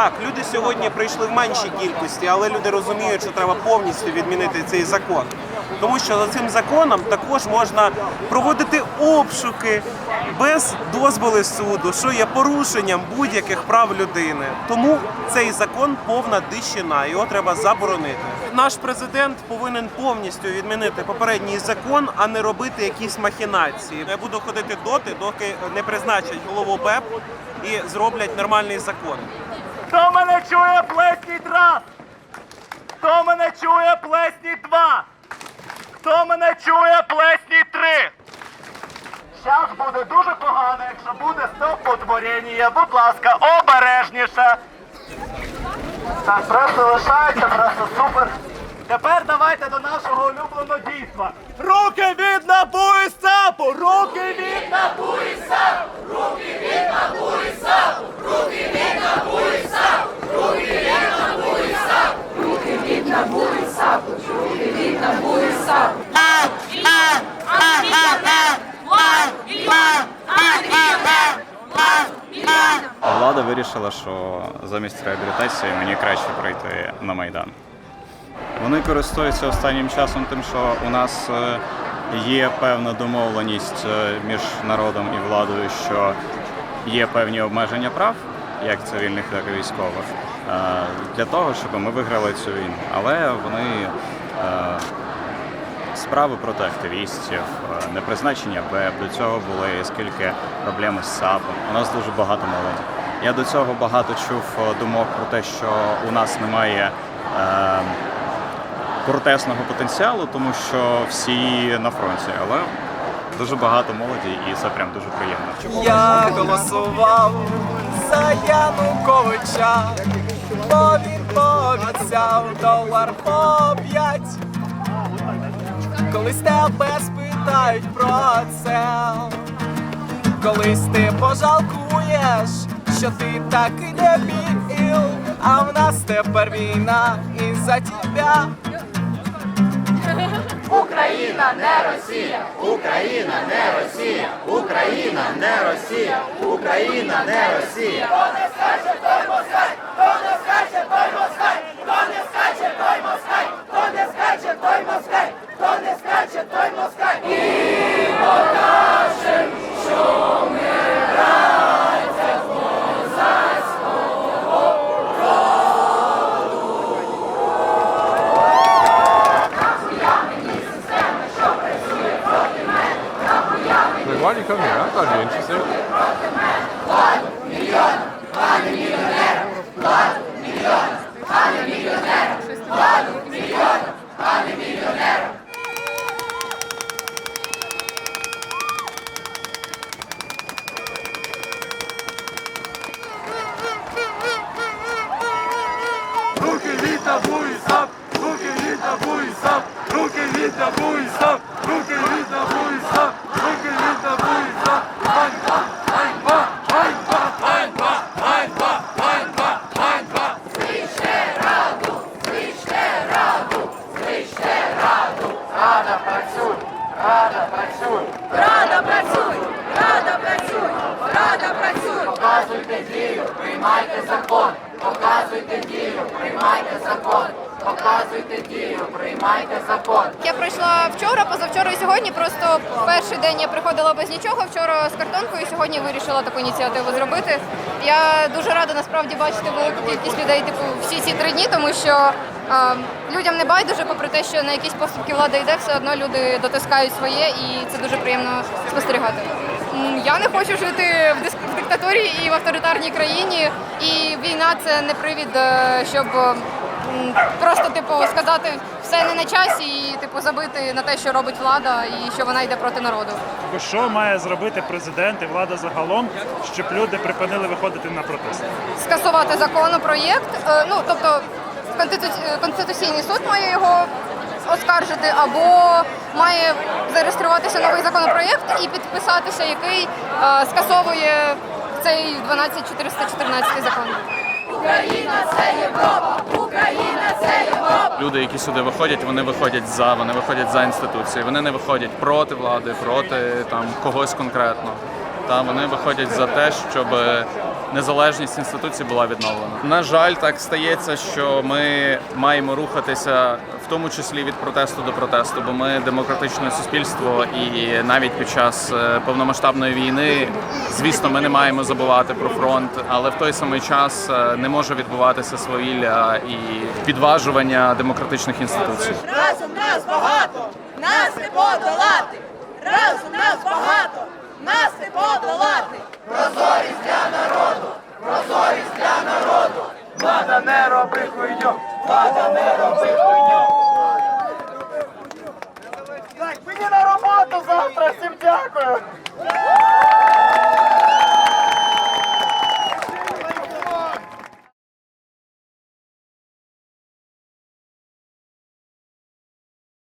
Так, люди сьогодні прийшли в меншій кількості, але люди розуміють, що треба повністю відмінити цей закон. Тому що за цим законом також можна проводити обшуки без дозволу суду, що є порушенням будь-яких прав людини. Тому цей закон повна дищина, його треба заборонити. Наш президент повинен повністю відмінити попередній закон, а не робити якісь махінації. Я буду ходити доти, доки не призначать голову БЕП і зроблять нормальний закон. Хто мене чує, плесніть раз! Хто мене чує, плесніть два! Хто мене чує, плесніть три! Щас буде дуже погано, якщо буде стовпотворення. Будь ласка, обережніше. Так, просто лишається, просто супер. Тепер давайте до нашого улюбленого дійства. Руки від НАБУ і САПу! Руки від НАБУ і САПу! Руки від НАБУ і САПу! Руки від НАБУ і САПу! Руки від НАБУ і САПу! Руки від НАБУ і САП! Руки від НАБУ і САП! Влада вирішила, що замість реабілітації мені краще пройти на Майдан. Вони користуються останнім часом тим, що у нас е, є певна домовленість е, між народом і владою, що є певні обмеження прав, як цивільних, так і військових, е, для того, щоб ми виграли цю війну. Але вони справи проти активістів, непризначення БЕП, до цього були скільки проблем з САПом. У нас дуже багато молоді. Я до цього багато чув думок про те, що у нас немає протестного потенціалу, тому що всі на фронті. Але дуже багато молоді, і це прям дуже приємно. Я голосував за Януковича, бо він пообіцяв долар по п'ять. Колись тебе спитають про це, колись ти пожалкуєш, що ти такий дебіл, а в нас тепер війна із-за тебе. Україна не Росія! Україна не Росія! Україна не Росія! Україна не Росія! Like, why do you come here? I thought you'd be interested. Руки від НАБУ і САП! Руки від НАБУ і САП! Руки від НАБУ і САП! Руки від НАБУ і САП! Руки від НАБУ і САП! Ганьба! Ганьба! Ганьба! Ганьба! Ганьба! Ганьба! Ганьба! Рада працюй! Рада працюй! Рада працюй! Показуйте дію, приймайте закон! Показуйте дію, приймайте закон! Показуйте дію, приймайте закон! Я прийшла вчора, позавчора і сьогодні. Просто перший день я приходила без нічого. Вчора з картонкою. Сьогодні вирішила таку ініціативу зробити. Я дуже рада насправді бачити велику кількість людей, типу, всі ці три дні, тому що людям не байдуже, попри те, що на якісь поступки влада йде, все одно люди дотискають своє, і це дуже приємно спостерігати. Я не хочу жити в дис- в диктатурі і в авторитарній країні, і війна це не привід, е, щоб просто типу сказати все не на часі і типу забити на те, що робить влада, і що вона йде проти народу. Що має зробити президент і влада загалом, щоб люди припинили виходити на протести? Скасувати законопроєкт, е, ну тобто Конститу- конституційний суд має його оскаржити, або має зареєструватися новий законопроєкт і підписатися, який е, скасовує цей 12414 закон. Україна це Європа! Україна це Європа! Люди, які сюди виходять, вони виходять за, вони виходять за інституції. Вони не виходять проти влади, проти там когось конкретно. Та вони виходять за те, щоб незалежність інституцій була відновлена. На жаль, так стається, що ми маємо рухатися в тому числі від протесту до протесту, бо ми демократичне суспільство, і навіть під час е, повномасштабної війни, звісно, ми не маємо забувати про фронт, але в той самий час е, не може відбуватися свавілля і підважування демократичних інституцій. Разом нас багато! Нас не подолати! Разом нас багато! Нас не подолати! Не роби хуйню! Влада не роби хуйню! Так, мені на роботу завтра, всім дякую!